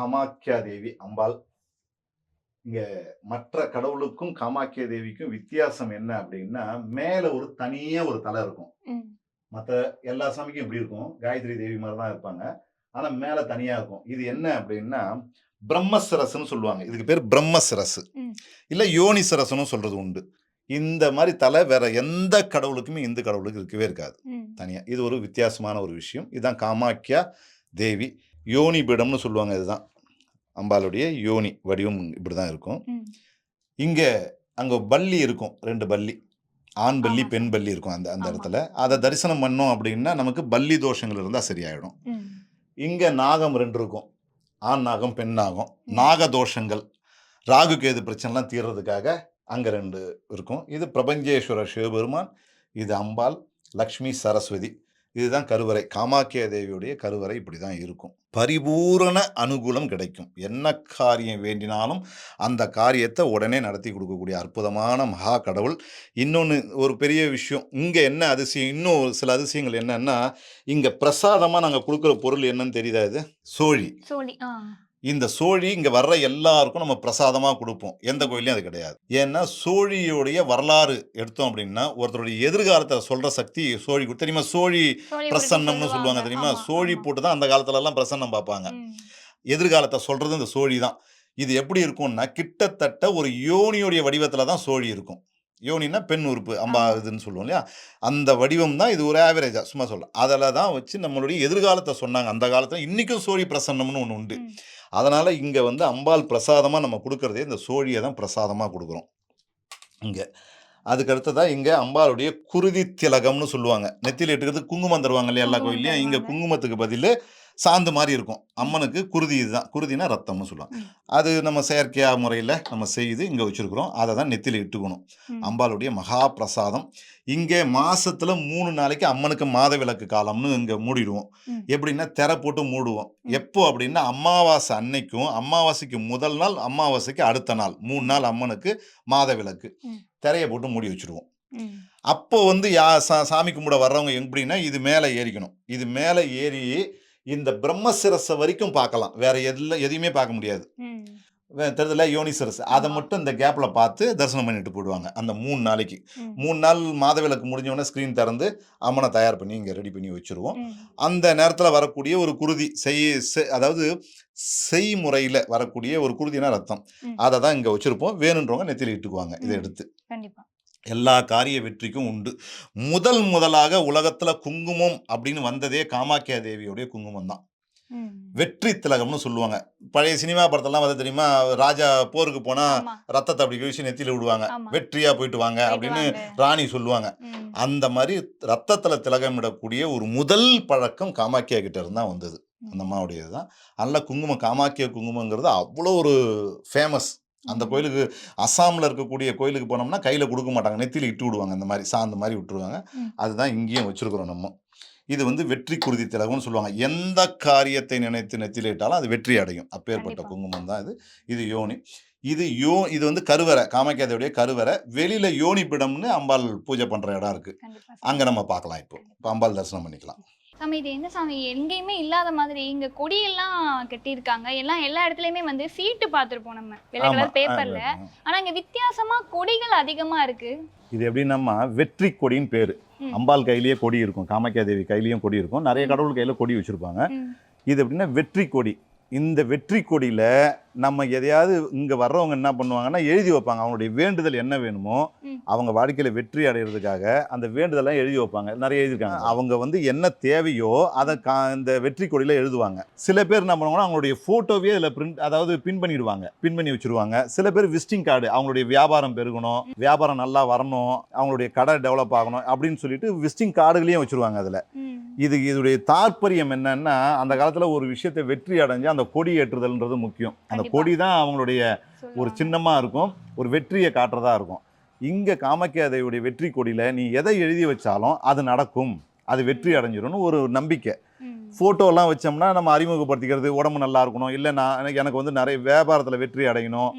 காமாக்கியா தேவி அம்பாள். இங்க மற்ற கடவுளுக்கும் காமாக்கியா தேவிக்கும் வித்தியாசம் என்ன அப்படின்னா மேல ஒரு தனியா ஒரு தலை இருக்கும். மற்ற எல்லா சாமிக்கும் இப்படி இருக்கும். காயத்ரி தேவி மாதிரி தான் இருப்பாங்க. ஆனா மேல தனியா இருக்கும். இது என்ன அப்படின்னா பிரம்மசிரஸ்ன்னு சொல்லுவாங்க. இதுக்கு பேர் பிரம்மசிரஸ் ம். இல்ல யோனி சிரஸ்னு சொல்றது உண்டு. இந்த மாதிரி தலை வேற எந்த கடவுளுக்குமே இந்து கடவுளுக்கு இருக்கவே இருக்காது. ம். தனியாக இது ஒரு வித்தியாசமான ஒரு விஷயம். இதுதான் காமாக்கியா தேவி. யோனி பீடம்னு சொல்லுவாங்க இதுதான். அம்பாளுடைய யோனி வடிவம் இப்படி தான் இருக்கும். இங்கே அங்கே பல்லி இருக்கும் ரெண்டு பல்லி. ஆண் ஆமா. பெண். பல்லி இருக்கும் அந்த அந்த. இடத்துல. அதை தரிசனம் பண்ணோம் அப்படின்னா நமக்கு பல்லி தோஷங்கள் இருந்தால் சரியாயிடும். இங்கே நாகம் ரெண்டு இருக்கும். ஆண் நாகம் பெண் நாகம். நாக தோஷங்கள். ராகு கேது பிரச்சனைலாம் தீர்றதுக்காக அங்கே ரெண்டு இருக்கும். இது பிரபஞ்சேஸ்வரர் சிவபெருமான் இது அம்பாள் லக்ஷ்மி சரஸ்வதி. இதுதான் கருவறை. காமாக்கிய தேவியுடைய கருவறை இப்படி தான் இருக்கும். பரிபூரண அனுகூலம் கிடைக்கும். என்ன காரியம் வேண்டினாலும் அந்த காரியத்தை உடனே நடத்தி கொடுக்கக்கூடிய அற்புதமான மகா கடவுள். இன்னொன்று ஒரு பெரிய விஷயம் இங்கே என்ன அதிசயம் இன்னும் ஒரு சில அதிசயங்கள் என்னன்னா இங்கே பிரசாதமாக நாங்கள் கொடுக்குற பொருள் என்னன்னு தெரியுதா இது? சோழி. சோழி இந்த சோழி இங்கே வர்ற எல்லாருக்கும் நம்ம பிரசாதமாக கொடுப்போம். எந்த கோயிலையும் அது கிடையாது. ஏன்னா சோழியுடைய வரலாறு எடுத்தோம் அப்படின்னா ஒருத்தருடைய எதிர்காலத்தை சொல்கிற சக்தி சோழி கொடு- தெரியுமா? சோழி பிரசன்னம்னு சொல்லுவாங்க. தெரியுமா? சோழி. போட்டு தான் அந்த காலத்துல எல்லாம் பிரசன்னம் பார்ப்பாங்க. எதிர்காலத்தை சொல்றது இந்த சோழி தான் இது எப்படி இருக்கும்னா கிட்டத்தட்ட ஒரு யோனியுடைய வடிவத்துல தான் சோழி இருக்கும். யோனின்னா பெண் உறுப்பு அம்பா. இதுன்னு சொல்லுவோம் இல்லையா? அந்த வடிவம் தான் இது ஒரு ஆவரேஜா சும்மா சொல்ல அதில் தான் வச்சு நம்மளுடைய எதிர்காலத்தை சொன்னாங்க. அந்த காலத்துல இன்னைக்கும் சோழி பிரசன்னம்னு ஒன்று உண்டு. அதனால இங்க வந்து அம்பாள் பிரசாதமா நம்ம கொடுக்கறதே இந்த சோழியை தான் பிரசாதமா கொடுக்குறோம். இங்க. அதுக்கு அடுத்ததா இங்க அம்பாளுடைய குருதி திலகம்னு சொல்லுவாங்க. நெத்தியில் இட்டுக்கிறது குங்குமம் தருவாங்க இல்லையா? எல்லா கோயிலையும் இங்க. குங்குமத்துக்கு பதில் சாந்து மாதிரி இருக்கும் அம்மனுக்கு குருதி இதுதான் குருதினா ரத்தம்னு சொல்லுவாங்க. அது நம்ம செயற்கையா முறையில் நம்ம செய்து இங்கே வச்சிருக்கிறோம் அதை தான் நெத்தியில் இட்டுக்கணும். அம்பாளுடைய மகா பிரசாதம் இங்கே மாசத்துல மூணு நாளைக்கு அம்மனுக்கு மாத விளக்கு காலம்னு இங்கே மூடிடுவோம். எப்படின்னா திரை போட்டு மூடுவோம். எப்போ அப்படின்னா அமாவாசை அன்னைக்கும் அமாவாசைக்கு முதல் நாள் அமாவாசைக்கு அடுத்த நாள் மூணு நாள் அம்மனுக்கு மாத விளக்கு. திரையை போட்டு மூடி வச்சிருவோம். அப்போ வந்து யா சா சாமி கும்பிட வர்றவங்க எப்படின்னா இது மேலே ஏறிக்கணும் இது மேலே ஏறி இந்த பிரம்மசிரஸை வரைக்கும் பார்க்கலாம். வேற எதுல எதையுமே பார்க்க முடியாது. தெரியுதுல யோனி சிரஸ் அதை. மட்டும் இந்த கேப்ல பார்த்து தரிசனம் பண்ணிட்டு போயிடுவாங்க அந்த மூணு நாளைக்கு. மூணு நாள் மாதவிலக்கு முடிஞ்ச உடனே ஸ்க்ரீன் திறந்து அம்மனை தயார் பண்ணி இங்கே ரெடி பண்ணி வச்சிருவோம். அந்த நேரத்தில் வரக்கூடிய ஒரு குருதி செய் அதாவது செய்முறையில் வரக்கூடிய ஒரு குருதினா ரத்தம். அதை தான் இங்கே வச்சிருப்போம். வேணுன்றவங்க நெத்தியில் இட்டுக்குவாங்க இதை. எடுத்து. கண்டிப்பா. எல்லா காரிய வெற்றிக்கும் உண்டு. முதல் முதலாக உலகத்துல குங்குமம் அப்படின்னு வந்ததே காமாக்கியா தேவியோடைய குங்குமம் தான். வெற்றி திலகம்னு சொல்லுவாங்க. பழைய சினிமா படத்தெல்லாம் வந்து தெரியுமா? ராஜா போருக்கு போனா ரத்தத்தை அப்படி வீசி நெத்தியில விடுவாங்க. வெற்றியா போயிட்டு வாங்க அப்படின்னு. ராணி சொல்லுவாங்க. அந்த மாதிரி ரத்தத்துல திலகமிடக்கூடிய ஒரு முதல் பழக்கம் காமாக்கியா கிட்ட இருந்தா வந்தது. அந்த அம்மாவுடையது தான் அதனால குங்குமம் காமாக்கிய குங்குமங்கிறது அவ்வளோ ஒரு ஃபேமஸ் அந்த. கோயிலுக்கு அஸ்ஸாமில் இருக்கக்கூடிய கோயிலுக்கு போனோம்னா கையில் கொடுக்க மாட்டாங்க. நெத்தியில் இட்டு விடுவாங்க அந்த மாதிரி சாந்து மாதிரி விட்டுருவாங்க. அதுதான் இங்கேயும் வச்சிருக்கிறோம் நம்ம. இது வந்து வெற்றி குருதி திலகம்னு சொல்லுவாங்க. எந்த காரியத்தை நினைத்து நெத்தியில் இட்டாலும் அது வெற்றி அடையும். அப்பேற்பட்ட. குங்குமம் தான் இது. இது யோனி. இது யோ இது வந்து கருவறை காமாக்கியாதையுடைய கருவறை. வெளியில யோனி பிடம்னு அம்பாள் பூஜை பண்ற இடம் இருக்கு. கண்டிப்பா. அங்க நம்ம பார்க்கலாம் இப்போ. இப்போ அம்பாள் தரிசனம் பண்ணிக்கலாம். சாமி இது என்ன சாமி? எங்கேயுமே இல்லாத மாதிரி இங்க கொடியெல்லாம் கட்டியிருக்காங்க. எல்லாம் எல்லா இடத்துலயுமே வந்து சீட்டு பார்த்திருப்போம் நம்ம. வெள்ளை. கலர் பேப்பர்ல ஆனா இங்க வித்தியாசமா கொடிகள் அதிகமா இருக்கு. இது எப்படின்னா வெற்றி கொடின்னு பேரு. அம்பாள் கையிலேயே கொடி இருக்கும். காமாக்கியா தேவி கையிலயும் கொடி இருக்கும். நிறைய. கடவுள் கையில கொடி வச்சிருப்பாங்க. இது எப்படின்னா வெற்றி கொடி. இந்த வெற்றி கொடியில நம்ம எதையாவது இங்க வர்றவங்க என்ன பண்ணுவாங்கன்னா எழுதி வைப்பாங்க. அவங்களுடைய வேண்டுதல் என்ன வேணுமோ. அவங்க வாழ்க்கையில வெற்றி அடைகிறதுக்காக அந்த வேண்டுதலாம் எழுதி வைப்பாங்க. நிறைய எழுதியிருக்காங்க. அவங்க வந்து என்ன தேவையோ அதை கா இந்த வெற்றி கொடியில எழுதுவாங்க. சில பேர் என்ன பண்ணுவாங்கன்னா அவங்களுடைய போட்டோவே இதில் பிரிண்ட் அதாவது பின் பண்ணிடுவாங்க. பின் பண்ணி வச்சிருவாங்க. சில பேர் விசிட்டிங் கார்டு அவங்களுடைய வியாபாரம் பெருகணும் வியாபாரம் நல்லா வரணும் அவங்களுடைய கடை டெவலப் ஆகணும் அப்படின்னு சொல்லிட்டு விசிட்டிங் கார்டுகளையும் வச்சிருவாங்க அதில். இது இதோடைய தாற்பயம் என்னன்னா அந்த காலத்துல ஒரு விஷயத்தை வெற்றி அடைஞ்சு அந்த கொடி ஏற்றுதல்ன்றது முக்கியம். அந்த. கொடி தான் அவங்களுடைய ஒரு சொல்லுவாங்க. சின்னமா இருக்கும் ஒரு வெற்றியை காட்டுறதா இருக்கும் இங்க காமாக்கியா தேவியுடைய வெற்றி கொடியில நீ எதை எழுதி வச்சாலும் அது நடக்கும் அது வெற்றி அடைஞ்சிரும்னு ஒரு நம்பிக்கை. ஃபோட்டோலாம் வச்சோம்னா நம்ம அறிமுகப்படுத்திக்கிறது உடம்பு நல்லா இருக்கணும் இல்லை நான் எனக்கு- வந்து நிறைய வியாபாரத்தில் வெற்றி அடையணும்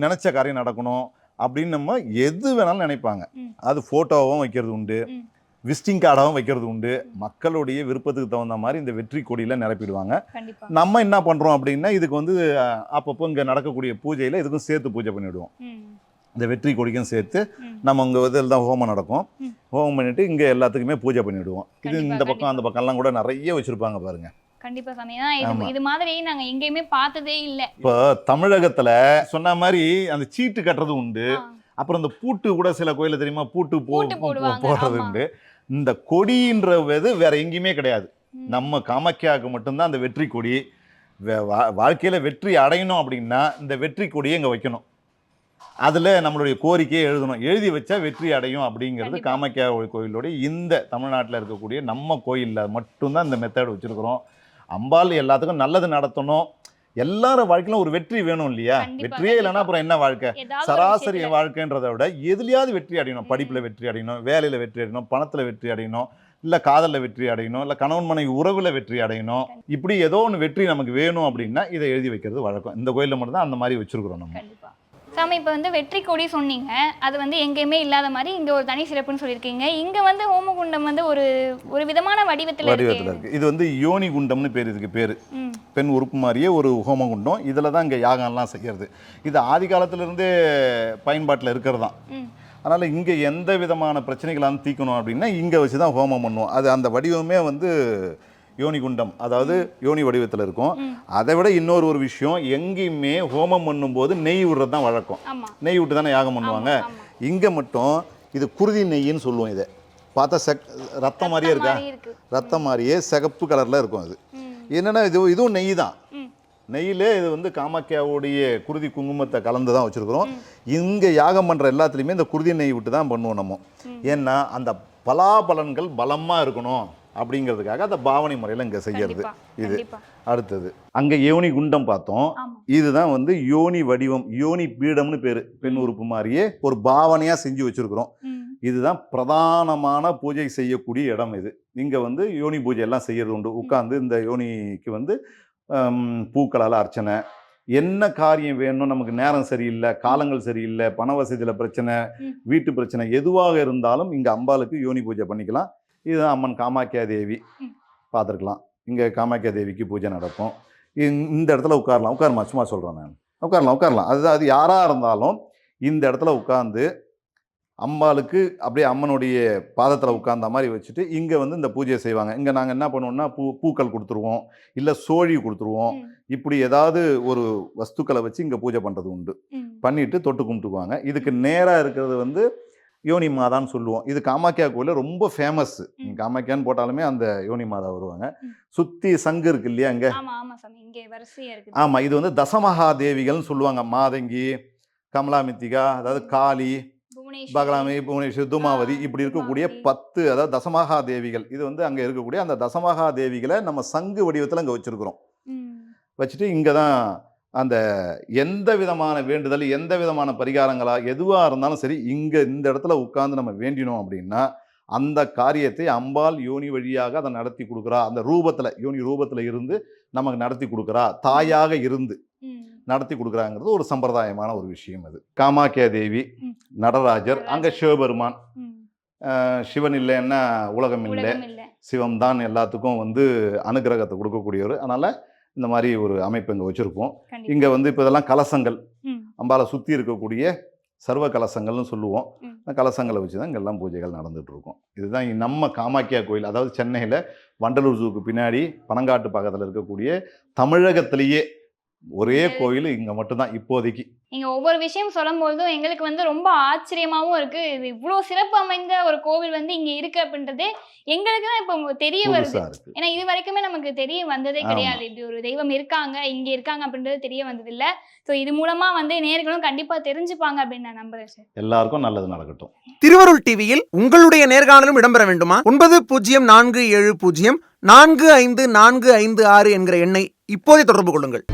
நினைச்ச காரியம் நடக்கணும் அப்படின்னு நம்ம எது வேணாலும் நினைப்பாங்க. அது ஃபோட்டோவும் வைக்கிறது உண்டு. விசிட்டிங் கார்டாகவும் வைக்கிறது உண்டு. மக்களுடைய விருப்பத்துக்கு தகுந்த மாதிரி இந்த வெற்றி கொடியில் நிரப்பிடுவாங்க. நம்ம என்ன பண்ணுறோம் அப்படின்னா இதுக்கு வந்து அப்பப்போ இங்கே நடக்கக்கூடிய பூஜையில் இதுக்கும் சேர்த்து பூஜை பண்ணிவிடுவோம் இந்த வெற்றி கொடிக்கும் சேர்த்து. நம்ம இங்கே இதில் தான் ஹோமம் நடக்கும். ஹோமம் பண்ணிட்டு இங்கே எல்லாத்துக்குமே பூஜை பண்ணிவிடுவோம் இது இந்த பக்கம். அந்த பக்கம்லாம் கூட நிறைய வச்சுருப்பாங்க பாருங்க. கண்டிப்பா சாமி. இது மாதிரி நாங்க எங்கேயுமே பார்த்ததே இல்ல. இப்போ தமிழகத்தில் சொன்ன மாதிரி அந்த சீட்டு கட்டுறது உண்டு. அப்புறம் இந்த பூட்டு கூட சில கோயில தெரியுமா? பூட்டு போடுறது. உண்டு. இந்த கொடின்றது வேற எங்கேயுமே கிடையாது. நம்ம காமாக்கியாவுக்கு மட்டும்தான் அந்த வெற்றி கொடி. வாழ்க்கையில வெற்றி அடையணும் அப்படின்னா இந்த வெற்றி கொடியை இங்க வைக்கணும். அதுல நம்மளுடைய கோரிக்கையை எழுதணும். எழுதி வச்சா வெற்றி அடையும் அப்படிங்கிறது. காமாக்கியா கோயிலோடைய இந்த தமிழ்நாட்டில் இருக்கக்கூடிய நம்ம கோயிலில் மட்டும்தான் இந்த மெத்தட் வச்சிருக்கிறோம். அம்பாள் எல்லாத்துக்கும் நல்லது நடத்தணும். எல்லாரும் வாழ்க்கையிலும் ஒரு வெற்றி வேணும் இல்லையா? வெற்றியே இல்லைன்னா. அப்புறம் என்ன வாழ்க்கை? சராசரி வாழ்க்கைன்றதை விட எதுலயாவது வெற்றி அடையணும். படிப்புல வெற்றி அடையணும் வேலையில வெற்றி அடையணும் பணத்துல வெற்றி அடையணும் இல்ல காதல்ல வெற்றி அடையணும் இல்ல கணவன் மனைவி உறவுல வெற்றி அடையணும். இப்படி ஏதோ ஒன்று வெற்றி நமக்கு வேணும் அப்படின்னா இதை எழுதி வைக்கிறது வழக்கம். இந்த கோயில்ல மட்டும் தான் அந்த மாதிரி வச்சிருக்கிறோம் நம்ம. சாமி இப்போ வந்து வெற்றி கொடி சொன்னீங்க. அது வந்து எங்கேயுமே இல்லாத மாதிரி இங்க ஒரு தனி சிறப்புன்னு சொல்லியிருக்கீங்க. இங்க வந்து ஹோமகுண்டம் வந்து ஒரு ஒரு விதமான வடிவத்துல வடிவத்தில் இருக்கு. இருக்கு இது வந்து யோனி குண்டம்னு பேர் இதுக்கு பேர். பெண் உறுப்பு மாதிரியே ஒரு ஹோமகுண்டம். இதில் தான் இங்கே யாகம்லாம் செய்யறது. இது ஆதி காலத்திலிருந்தே பயன்பாட்டில் இருக்கிறது தான் அதனால் இங்கே எந்த விதமான பிரச்சனைகளாலும் தீர்க்கணும் அப்படின்னா இங்கே வச்சு தான் ஹோமம் பண்ணுவோம். அது அந்த வடிவமே வந்து யோனி குண்டம் அதாவது யோனி வடிவத்தில் இருக்கும். அதை விட இன்னொரு ஒரு விஷயம் எங்கேயுமே ஹோமம் பண்ணும்போது நெய் விடுறது தான் வழக்கம் நெய் விட்டு தானே யாகம் பண்ணுவாங்க. இங்கே மட்டும் இது குருதி நெய்ன்னு சொல்லுவோம் இதை. பார்த்தா செக் ரத்தம் மாதிரியே இருக்கா? ரத்தம் மாதிரியே சிகப்பு கலரில் இருக்கும் அது. என்னென்னா இது இதுவும் நெய் தான். நெய்யிலே இது வந்து காமாக்கியாவுடைய குருதி குங்குமத்தை கலந்து தான் வச்சுருக்குறோம் இங்கே யாகம் பண்ணுற எல்லாத்துலேயுமே இந்த குருதி நெய் விட்டு தான் பண்ணுவோம் நம்ம. ஏன்னா அந்த பலாபலன்கள் பலமாக இருக்கணும். அப்படிங்கிறதுக்காக அந்த பாவனை முறையில் இங்கே செய்யறது. இது அடுத்தது. அங்கே யோனி குண்டம் பார்த்தோம். இதுதான் வந்து யோனி வடிவம் யோனி பீடம்னு பேர் பெண் உறுப்பு மாதிரியே ஒரு பாவனையாக செஞ்சு வச்சுருக்குறோம். இதுதான் பிரதானமான பூஜை செய்யக்கூடிய இடம் இது. இங்கே வந்து யோனி பூஜை எல்லாம் செய்யறது உண்டு. உட்காந்து இந்த யோனிக்கு வந்து பூக்களால் அர்ச்சனை. என்ன காரியம் வேணும் நமக்கு நேரம் சரியில்லை காலங்கள் சரியில்லை பண வசதியில் பிரச்சனை. வீட்டு பிரச்சனை எதுவாக இருந்தாலும் இங்கே அம்பாளுக்கு யோனி பூஜை பண்ணிக்கலாம். இதுதான் அம்மன் காமாக்கியா தேவி. பார்த்துருக்கலாம். இங்கே காமாக்கியா தேவிக்கு பூஜை நடக்கும். இந்த- இந்த இடத்துல உட்காரலாம். உட்காருமா சும்மா சொல்கிறேன் நான். உட்காரலாம் உட்காரலாம். அது அது யாராக இருந்தாலும் இந்த இடத்துல உட்காந்து அம்பாளுக்கு அப்படியே அம்மனுடைய பாதத்தில் உட்கார்ந்த மாதிரி வச்சுட்டு இங்கே வந்து இந்த பூஜையை செய்வாங்க. இங்கே நாங்கள் என்ன பண்ணுவோம்னா பூ பூக்கள் கொடுத்துருவோம். இல்லை சோழி கொடுத்துருவோம். இப்படி ஏதாவது ஒரு வஸ்துக்களை வச்சு இங்கே பூஜை பண்ணுறது உண்டு. ம், பண்ணிட்டு தொட்டு கும்பிட்டுக்குவாங்க. இதுக்கு நேராக இருக்கிறது வந்து யோனி மாதான்னு சொல்லுவோம். இது காமாக்கியா கோயிலில் ரொம்ப ஃபேமஸ். காமாக்கியான்னு போட்டாலுமே அந்த யோனி மாதா வருவாங்க. சுற்றி சங்கு இருக்கு இல்லையா இருக்கு ஆமாம் இது வந்து தசமகா தேவிகள்னு சொல்லுவாங்க. மாதங்கி கமலாமித்திகா அதாவது காளி பகலாமி புவனேஸ்வர் துமாவதி இப்படி இருக்கக்கூடிய. பத்து அதாவது தசமகா தேவிகள் இது வந்து அங்கே இருக்கக்கூடிய அந்த தசமகா தேவிகளை நம்ம சங்கு வடிவத்தில் அங்கே வச்சிருக்கிறோம். வச்சுட்டு இங்கே தான் அந்த எந்த விதமான வேண்டுதல் எந்த விதமான பரிகாரங்களா எதுவாக இருந்தாலும் சரி இங்கே இந்த இடத்துல உட்கார்ந்து நம்ம வேண்டினோம் அப்படின்னா அந்த காரியத்தை அம்பாள் யோனி வழியாக அதை நடத்தி கொடுக்குறா. அந்த ரூபத்தில் யோனி ரூபத்தில் இருந்து நமக்கு நடத்தி கொடுக்குறா. தாயாக இருந்து நடத்தி கொடுக்குறாங்கிறது ஒரு சம்பிரதாயமான ஒரு விஷயம் அது. காமாக்கியா தேவி. நடராஜர் அங்கே சிவபெருமான். சிவன் இல்லைன்னா உலகம் இல்லை. உலகம் இல்ல. சிவம் தான் எல்லாத்துக்கும் வந்து அனுகிரகத்தை கொடுக்கக்கூடியவர். அதனால் இந்த மாதிரி ஒரு அமைப்பு இங்கே வச்சுருப்போம். இங்கே வந்து இப்போ இதெல்லாம் கலசங்கள் அம்பாலை சுற்றி இருக்கக்கூடிய சர்வ கலசங்கள்னு சொல்லுவோம். கலசங்களை வச்சு தான் இங்கெல்லாம் பூஜைகள் நடந்துட்டு இருக்கும். இதுதான் நம்ம காமாக்கியா கோயில். அதாவது சென்னையில் வண்டலூர் ஜூக்கு பின்னாடி பனங்காட்டு பக்கத்தில் இருக்கக்கூடிய தமிழகத்திலேயே ஒரே கோயில் இங்கே மட்டும்தான் இப்போதைக்கு. நீங்க ஒவ்வொரு விஷயம் சொல்லும் பொழுதும் எங்களுக்கு வந்து ரொம்ப ஆச்சரியமாவும் இருக்கு. இது இவ்வளவு சிறப்பு அமைந்த ஒரு கோவில் வந்து இங்க இருக்கு அப்படின்றது எங்களுக்கு தான் இப்போ தெரிய வருது. ஏன்னா இது வரைக்குமே நமக்கு தெரிய வந்ததே. கிடையாது. இப்படி ஒரு தெய்வம் இருக்காங்க இங்க இருக்காங்க அப்படின்றது தெரிய வந்தது இல்ல ஸோ இது மூலமா வந்து நேர்களும் கண்டிப்பா தெரிஞ்சுப்பாங்க அப்படின்னு நான் நம்புறேன் சார் எல்லாருக்கும் நல்லது நடக்கட்டும். திருவருள் டிவியில் உங்களுடைய நேர்காணலும் இடம்பெற வேண்டுமா? ஒன்பது பூஜ்ஜியம் நான்கு ஏழு பூஜ்ஜியம் நான்கு ஐந்து நான்கு ஐந்து ஆறு என்கிற எண்ணை இப்போதே தொடர்பு கொள்ளுங்கள்.